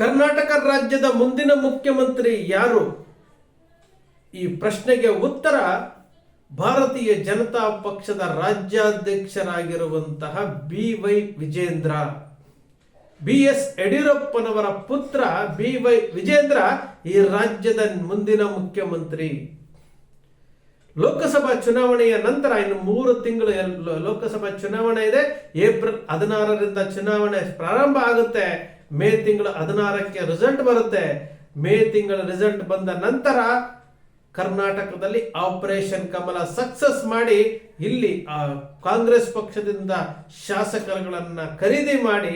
ಕರ್ನಾಟಕ ರಾಜ್ಯದ ಮುಂದಿನ ಮುಖ್ಯಮಂತ್ರಿ ಯಾರು? ಈ ಪ್ರಶ್ನೆಗೆ ಉತ್ತರ ಭಾರತೀಯ ಜನತಾ ಪಕ್ಷದ ರಾಜ್ಯಾಧ್ಯಕ್ಷರಾಗಿರುವಂತಹ B Y Vijayendra. B S ಯಡಿಯೂರಪ್ಪನವರ ಪುತ್ರ ಬಿ ವೈ ವಿಜೇಂದ್ರ ಈ ರಾಜ್ಯದ ಮುಂದಿನ ಮುಖ್ಯಮಂತ್ರಿ. ಲೋಕಸಭಾ ಚುನಾವಣೆಯ ನಂತರ ಇನ್ನು ಮೂರು ತಿಂಗಳು ಲೋಕಸಭಾ ಚುನಾವಣೆ ಇದೆ. ಏಪ್ರಿಲ್ ಹದಿನಾರರಿಂದ ಚುನಾವಣೆ ಪ್ರಾರಂಭ ಆಗುತ್ತೆ. ಮೇ ತಿಂಗಳ ಹದಿನಾರಕ್ಕೆ ರಿಸಲ್ಟ್ ಬರುತ್ತೆ. ಮೇ ತಿಂಗಳ ರಿಸಲ್ಟ್ ಬಂದ ನಂತರ ಕರ್ನಾಟಕದಲ್ಲಿ ಆಪರೇಷನ್ ಕಮಲ ಸಕ್ಸಸ್ ಮಾಡಿ ಇಲ್ಲಿ ಆ, ಕಾಂಗ್ರೆಸ್ ಪಕ್ಷದಿಂದ ಶಾಸಕರುಗಳನ್ನ ಖರೀದಿ ಮಾಡಿ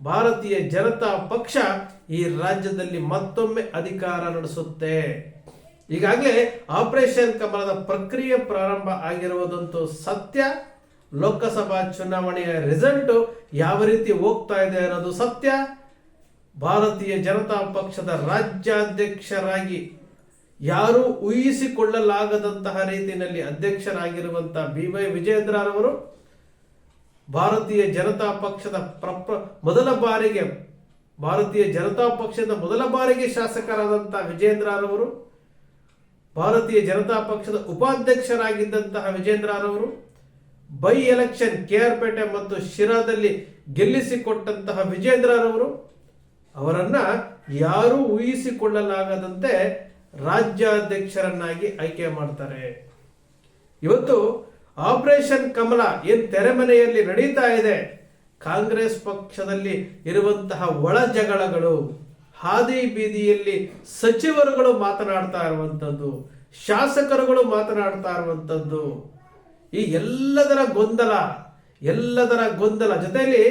ಭಾರತೀಯ ಜನತಾ ಪಕ್ಷ ಈ ರಾಜ್ಯದಲ್ಲಿ ಮತ್ತೊಮ್ಮೆ ಅಧಿಕಾರ ನಡೆಸುತ್ತೆ. ಈಗಾಗಲೇ ಆಪರೇಷನ್ ಕಮಲದ ಪ್ರಕ್ರಿಯೆ ಪ್ರಾರಂಭ ಆಗಿರುವುದಂತೂ ಸತ್ಯ. ಲೋಕಸಭಾ ಚುನಾವಣೆಯ ರಿಸಲ್ಟ್ ಯಾವ ರೀತಿ ಹೋಗ್ತಾ ಇದೆ ಅನ್ನೋದು ಸತ್ಯ. ಭಾರತೀಯ ಜನತಾ ಪಕ್ಷದ ರಾಜ್ಯಾಧ್ಯಕ್ಷರಾಗಿ ಯಾರು ಊಹಿಸಿಕೊಳ್ಳಲಾಗದಂತಹ ರೀತಿಯಲ್ಲಿ ಅಧ್ಯಕ್ಷರಾಗಿರುವಂತಹ ಬಿ ವೈ ವಿಜಯೇಂದ್ರರವರು ಭಾರತೀಯ ಜನತಾ ಪಕ್ಷದ ಪ್ರಪ್ರ ಮೊದಲ ಬಾರಿಗೆ, ಭಾರತೀಯ ಜನತಾ ಪಕ್ಷದ ಮೊದಲ ಬಾರಿಗೆ ಶಾಸಕರಾದಂತಹ ವಿಜೇಂದ್ರರವರು ಭಾರತೀಯ ಜನತಾ ಪಕ್ಷದ ಉಪಾಧ್ಯಕ್ಷರಾಗಿದ್ದಂತಹ ವಿಜೇಂದ್ರರವರು by election K R Pete ಮತ್ತು ಶಿರಾದಲ್ಲಿ ಗೆಲ್ಲಿಸಿಕೊಟ್ಟಂತಹ ವಿಜೇಂದ್ರರವರು ಅವರನ್ನ ಯಾರೂ ಊಹಿಸಿಕೊಳ್ಳಲಾಗದಂತೆ ರಾಜ್ಯಾಧ್ಯಕ್ಷರನ್ನಾಗಿ ಆಯ್ಕೆ ಮಾಡ್ತಾರೆ. ಇವತ್ತು ಆಪರೇಷನ್ ಕಮಲ ಏನ್ ತೆರೆಮನೆಯಲ್ಲಿ ನಡೀತಾ ಇದೆ? ಕಾಂಗ್ರೆಸ್ ಪಕ್ಷದಲ್ಲಿ ಇರುವಂತಹ ಒಳ ಜಗಳಗಳು, ಹಾದಿ ಬೀದಿಯಲ್ಲಿ ಸಚಿವರುಗಳು ಮಾತನಾಡ್ತಾ ಇರುವಂತದ್ದು ಶಾಸಕರುಗಳು ಮಾತನಾಡ್ತಾ ಇರುವಂತದ್ದು ಈ ಎಲ್ಲದರ ಗೊಂದಲ ಎಲ್ಲದರ ಗೊಂದಲ. ಜೊತೆಯಲ್ಲಿ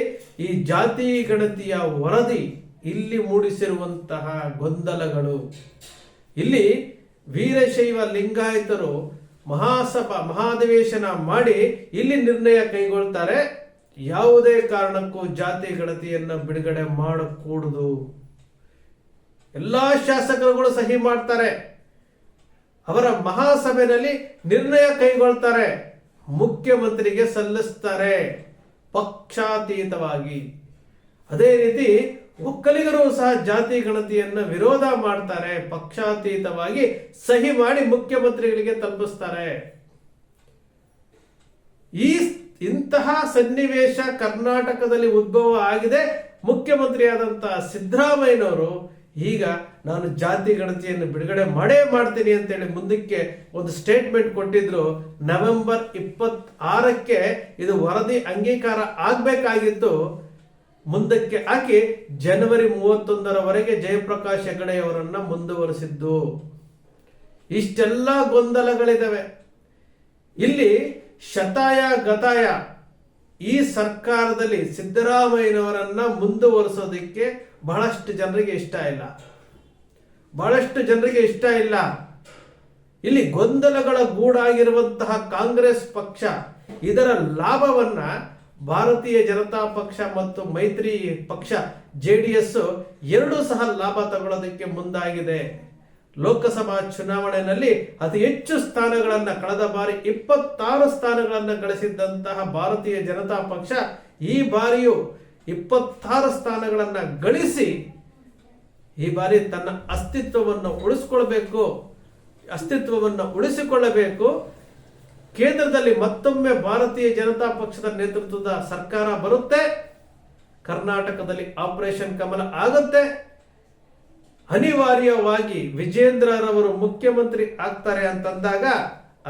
ಈ ಜಾತಿ ಗಣತಿಯ ವರದಿ ಇಲ್ಲಿ ಮೂಡಿಸಿರುವಂತಹ ಗೊಂದಲಗಳು. ಇಲ್ಲಿ ವೀರಶೈವ ಲಿಂಗಾಯತರು ಮಹಾಸಭಾ, ಮಹಾಧಿವೇಶನ ಮಾಡಿ ಇಲ್ಲಿ ನಿರ್ಣಯ ಕೈಗೊಳ್ತಾರೆ. ಯಾವುದೇ ಕಾರಣಕ್ಕೂ ಜಾತಿ ಗಣತಿಯನ್ನು ಬಿಡುಗಡೆ ಮಾಡಕೂಡದು. ಎಲ್ಲಾ ಶಾಸಕರುಗಳು ಸಹಿ ಮಾಡ್ತಾರೆ. ಅವರ ಮಹಾಸಭೆಯಲ್ಲಿ ನಿರ್ಣಯ ಕೈಗೊಳ್ತಾರೆ. ಮುಖ್ಯಮಂತ್ರಿಗೆ ಸಲ್ಲಿಸ್ತಾರೆ ಪಕ್ಷಾತೀತವಾಗಿ. ಅದೇ ರೀತಿ ಒಕ್ಕಲಿಗರು ಸಹ ಜಾತಿ ಗಣತಿಯನ್ನು ವಿರೋಧ ಮಾಡ್ತಾರೆ, ಪಕ್ಷಾತೀತವಾಗಿ ಸಹಿ ಮಾಡಿ ಮುಖ್ಯಮಂತ್ರಿಗಳಿಗೆ ತಲುಪಿಸ್ತಾರೆ. ಈ ಇಂತಹ ಸನ್ನಿವೇಶ ಕರ್ನಾಟಕದಲ್ಲಿ ಉದ್ಭವ ಆಗಿದೆ. ಮುಖ್ಯಮಂತ್ರಿಯಾದಂತಹ ಸಿದ್ದರಾಮಯ್ಯನವರು, ಈಗ ನಾನು ಜಾತಿ ಗಣತಿಯನ್ನು ಬಿಡುಗಡೆ ಮಾಡೇ ಮಾಡ್ತೀನಿ ಅಂತೇಳಿ ಮುಂದಕ್ಕೆ ಒಂದು ಸ್ಟೇಟ್ಮೆಂಟ್ ಕೊಟ್ಟಿದ್ರು. ನವೆಂಬರ್ ಇಪ್ಪತ್ತಾರಕ್ಕೆ ಇದು ವರದಿ ಅಂಗೀಕಾರ ಆಗ್ಬೇಕಾಗಿತ್ತು. ಮುಂದಕ್ಕೆ ಹಾಕಿ ಜನವರಿ ಮೂವತ್ತೊಂದರವರೆಗೆ ಜಯಪ್ರಕಾಶ್ ಹೆಗಡೆ ಮುಂದುವರೆಸಿದ್ದು. ಮುಂದುವರಿಸಿದ್ದು ಇಷ್ಟೆಲ್ಲ ಗೊಂದಲಗಳಿದ್ದಾವೆ ಇಲ್ಲಿ ಶತಾಯ, ಗತಾಯ ಈ ಸರ್ಕಾರದಲ್ಲಿ ಸಿದ್ದರಾಮಯ್ಯನವರನ್ನ ಮುಂದುವರಿಸೋದಕ್ಕೆ ಬಹಳಷ್ಟು ಜನರಿಗೆ ಇಷ್ಟ ಇಲ್ಲ. ಬಹಳಷ್ಟು ಜನರಿಗೆ ಇಷ್ಟ ಇಲ್ಲ. ಇಲ್ಲಿ ಗೊಂದಲಗಳ ಗೂಡಾಗಿರುವಂತಹ ಕಾಂಗ್ರೆಸ್ ಪಕ್ಷ ಇದರ ಲಾಭವನ್ನ ಭಾರತೀಯ ಜನತಾ ಪಕ್ಷ ಮತ್ತು ಮೈತ್ರಿ ಪಕ್ಷ ಜೆ ಡಿ ಎಸ್ ಎರಡೂ ಸಹ ಲಾಭ ತಗೊಳ್ಳೋದಕ್ಕೆ ಮುಂದಾಗಿದೆ. ಲೋಕಸಭಾ ಚುನಾವಣೆಯಲ್ಲಿ ಅತಿ ಹೆಚ್ಚು ಸ್ಥಾನಗಳನ್ನು ಕಳೆದ ಬಾರಿ ಇಪ್ಪತ್ತಾರು ಸ್ಥಾನಗಳನ್ನು ಗಳಿಸಿದ್ದಂತಹ ಭಾರತೀಯ ಜನತಾ ಪಕ್ಷ ಈ ಬಾರಿಯು ಇಪ್ಪತ್ತಾರು ಸ್ಥಾನಗಳನ್ನು ಗಳಿಸಿ ಈ ಬಾರಿ ತನ್ನ ಅಸ್ತಿತ್ವವನ್ನು ಉಳಿಸ್ಕೊಳ್ಬೇಕು, ಅಸ್ತಿತ್ವವನ್ನು ಉಳಿಸಿಕೊಳ್ಳಬೇಕು. ಕೇಂದ್ರದಲ್ಲಿ ಮತ್ತೊಮ್ಮೆ ಭಾರತೀಯ ಜನತಾ ಪಕ್ಷದ ನೇತೃತ್ವದ ಸರ್ಕಾರ ಬರುತ್ತೆ, ಕರ್ನಾಟಕದಲ್ಲಿ ಆಪರೇಷನ್ ಕಮಲ ಆಗುತ್ತೆ. ಅನಿವಾರ್ಯವಾಗಿ ವಿಜೇಂದ್ರರವರು ಮುಖ್ಯಮಂತ್ರಿ ಆಗ್ತಾರೆ ಅಂತಂದಾಗ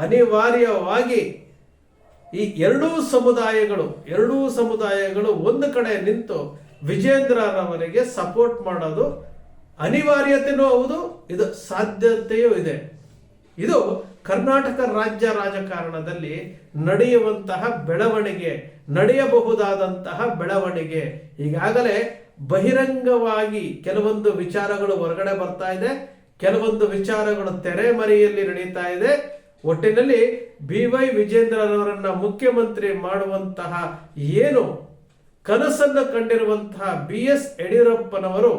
ಅನಿವಾರ್ಯವಾಗಿ ಈ ಎರಡೂ ಸಮುದಾಯಗಳು ಎರಡೂ ಸಮುದಾಯಗಳು ಒಂದು ಕಡೆ ನಿಂತು ವಿಜೇಂದ್ರರವರಿಗೆ ಸಪೋರ್ಟ್ ಮಾಡೋದು ಅನಿವಾರ್ಯತೆಯೂ ಹೌದು, ಇದು ಸಾಧ್ಯತೆಯೂ ಇದೆ. ಇದು ಕರ್ನಾಟಕ ರಾಜ್ಯ ರಾಜಕಾರಣದಲ್ಲಿ ನಡೆಯುವಂತಹ ಬೆಳವಣಿಗೆ, ನಡೆಯಬಹುದಾದಂತಹ ಬೆಳವಣಿಗೆ. ಈಗಾಗಲೇ ಬಹಿರಂಗವಾಗಿ ಕೆಲವೊಂದು ವಿಚಾರಗಳು ಹೊರಗಡೆ ಬರ್ತಾ ಇದೆ, ಕೆಲವೊಂದು ವಿಚಾರಗಳು ತೆರೆಮರೆಯಲ್ಲಿ ನಡೀತಾ ಇದೆ. ಒಟ್ಟಿನಲ್ಲಿ ಬಿ ವೈ ವಿಜೇಂದ್ರರವರನ್ನ ಮುಖ್ಯಮಂತ್ರಿ ಮಾಡುವಂತಹ ಏನು ಕನಸನ್ನು ಕಂಡಿರುವಂತಹ ಬಿ ಎಸ್ ಯಡಿಯೂರಪ್ಪನವರು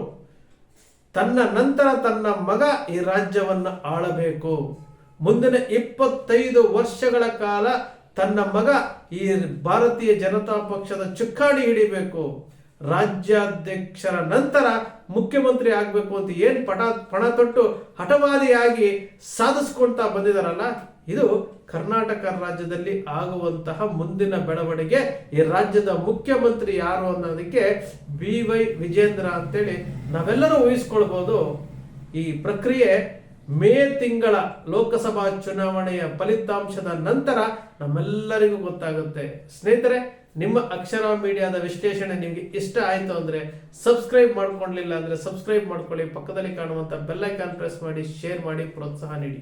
ತನ್ನ ನಂತರ ತನ್ನ ಮಗ ಈ ರಾಜ್ಯವನ್ನು ಆಳಬೇಕು. ಮುಂದಿನ ಇಪ್ಪತ್ತೈದು ವರ್ಷಗಳ ಕಾಲ ತನ್ನ ಮಗ ಈ ಭಾರತೀಯ ಜನತಾ ಪಕ್ಷದ ಚುಕ್ಕಾಣಿ ಹಿಡಿಬೇಕು. ರಾಜ್ಯಾಧ್ಯಕ್ಷರ ನಂತರ ಮುಖ್ಯಮಂತ್ರಿ ಆಗಬೇಕು ಅಂತ ಏನು ಪಟ, ಪಣ ತೊಟ್ಟು ಹಠವಾದಿಯಾಗಿ ಸಾಧಿಸ್ಕೊಳ್ತಾ ಬಂದಿದಾರಲ್ಲ, ಇದು ಕರ್ನಾಟಕ ರಾಜ್ಯದಲ್ಲಿ ಆಗುವಂತಹ ಮುಂದಿನ ಬೆಳವಣಿಗೆ. ಈ ರಾಜ್ಯದ ಮುಖ್ಯಮಂತ್ರಿ ಯಾರು ಅನ್ನೋದಕ್ಕೆ ಬಿ ವೈ ವಿಜೇಂದ್ರ ಅಂತೇಳಿ ನಾವೆಲ್ಲರೂ ಊಹಿಸ್ಕೊಳ್ಬಹುದು ಈ ಪ್ರಕ್ರಿಯೆ ಮೇ ತಿಂಗಳ ಲೋಕಸಭಾ ಚುನಾವಣೆಯ ಫಲಿತಾಂಶದ ನಂತರ ನಮ್ಮೆಲ್ಲರಿಗೂ ಗೊತ್ತಾಗುತ್ತೆ. ಸ್ನೇಹಿತರೆ, ನಿಮ್ಮ ಅಕ್ಷರ ಮೀಡಿಯಾದ ವಿಶ್ಲೇಷಣೆ ನಿಮಗೆ ಇಷ್ಟ ಆಯಿತು ಅಂದ್ರೆ ಸಬ್ಸ್ಕ್ರೈಬ್ ಮಾಡ್ಕೊಳ್ಲಿಲ್ಲ ಅಂದ್ರೆ ಸಬ್ಸ್ಕ್ರೈಬ್ ಮಾಡ್ಕೊಳ್ಳಿ. ಪಕ್ಕದಲ್ಲಿ ಕಾಣುವಂತ ಬೆಲ್ಲೈಕಾನ್ ಪ್ರೆಸ್ ಮಾಡಿ, ಶೇರ್ ಮಾಡಿ, ಪ್ರೋತ್ಸಾಹ ನೀಡಿ.